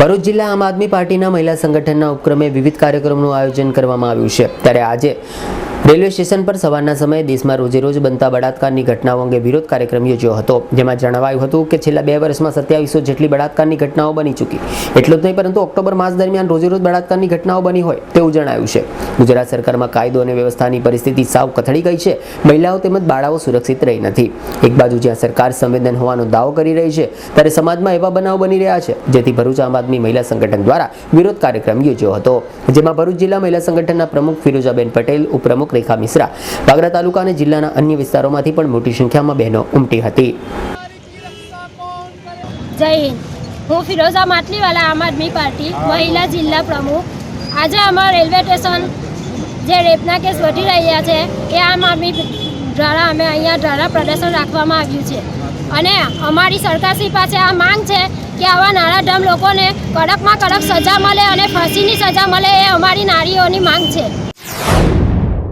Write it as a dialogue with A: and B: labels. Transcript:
A: ભરૂચ જિલ્લા આમ આદમી પાર્ટીના મહિલા સંગઠનના ઉપક્રમે વિવિધ કાર્યક્રમનું આયોજન કરવામાં આવ્યું છે. ત્યારે આજે રેલવે સ્ટેશન પર સવારના સમયે દેશમાં રોજે રોજ બનતા બળાત્કારની ઘટનાઓ અંગે વિરોધ કાર્યક્રમ યોજ્યો હતો, જેમાં જણાવાયું હતું કે છેલ્લા બે વર્ષમાં સત્યાવીસો જેટલી બળાત્કારની ઘટનાઓ બની ચૂકી. એટલું જ નહીં, પરંતુ ઓક્ટોબર માસ દરમિયાન રોજે રોજ બળાત્કારની ઘટનાઓ બની હોય તેવું જણાયું છે. ગુજરાત સરકારમાં કાયદો અને વ્યવસ્થાની પરિસ્થિતિ સાવ કથળી ગઈ છે. મહિલાઓ તેમજ બાળાઓ સુરક્ષિત રહી નથી. એક બાજુ જ્યાં સરકાર સંવેદન હોવાનો દાવો કરી રહી છે, ત્યારે સમાજમાં એવા બનાવ બની રહ્યા છે, જેથી ભરૂચ આમ આદમી મહિલા સંગઠન દ્વારા વિરોધ કાર્યક્રમ યોજ્યો હતો. જેમાં ભરૂચ જિલ્લા મહિલા સંગઠનના પ્રમુખ ફિરોજાબેન પટેલ, ઉપપ્રમુખ રેખા મિશ્રા. વાગરા તાલુકા અને જિલ્લાના અન્ય વિસ્તારોમાંથી પણ મોટી સંખ્યામાં બહેનો ઉમટી હતી.
B: જય હિન્દ. હું ફિરોઝા માટલીવાલા, આમ આદમી પાર્ટી, મહિલા જિલ્લા પ્રમુખ. આજે અમારા રેલવે સ્ટેશન જે રેપના કેસ વધી રહ્યા છે, એ આમ આદમી દ્વારા અમે અહીંયા દ્વારા પ્રદર્શન રાખવામાં આવ્યું છે. અને અમારી સરકારશ્રી પાસે આ માંગ છે કે આવા નાણાઢમ લોકોને કડકમાં કડક સજા મળે અને ફાંસીની સજા મળે એ અમારી નારીઓની માંગ છે.